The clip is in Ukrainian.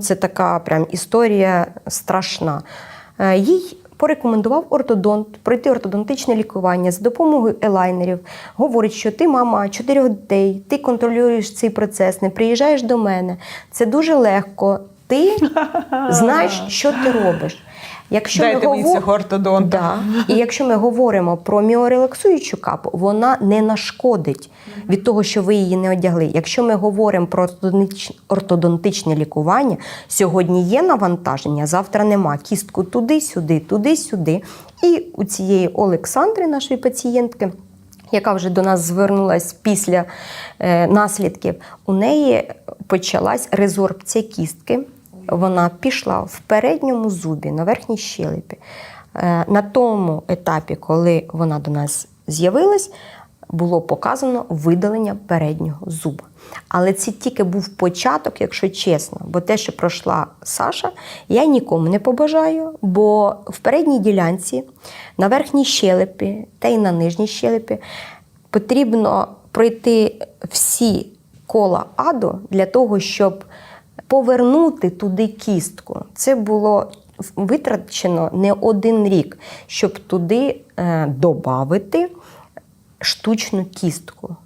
Це така прям історія страшна. Е, Їй порекомендував ортодонт пройти ортодонтичне лікування за допомогою елайнерів. Говорить, що ти мама чотирьох дітей, ти контролюєш цей процес, не приїжджаєш до мене. Це дуже легко. Ти знаєш, що ти робиш. Якщо Дайте ми мені говор- цього ортодонта. Да. І якщо ми говоримо про міорелаксуючу капу, вона не нашкодить від того, що ви її не одягли. Якщо ми говоримо про ортодонтичне лікування, сьогодні є навантаження, завтра нема. Кістку туди-сюди, туди-сюди. І у цієї Олександри, нашої пацієнтки, яка вже до нас звернулась після е, наслідків, у неї почалась резорбція кістки. Вона пішла в передньому зубі на верхній щелепі. Е, На тому етапі, коли вона до нас з'явилась, було показано видалення переднього зуба. Але це тільки був початок, якщо чесно. Бо те, що пройшла Саша, я нікому не побажаю, бо в передній ділянці, на верхній щелепі та й на нижній щелепі потрібно пройти всі кола аду для того, щоб повернути туди кістку. Це було витрачено не один рік, щоб туди е, додати штучну кістку.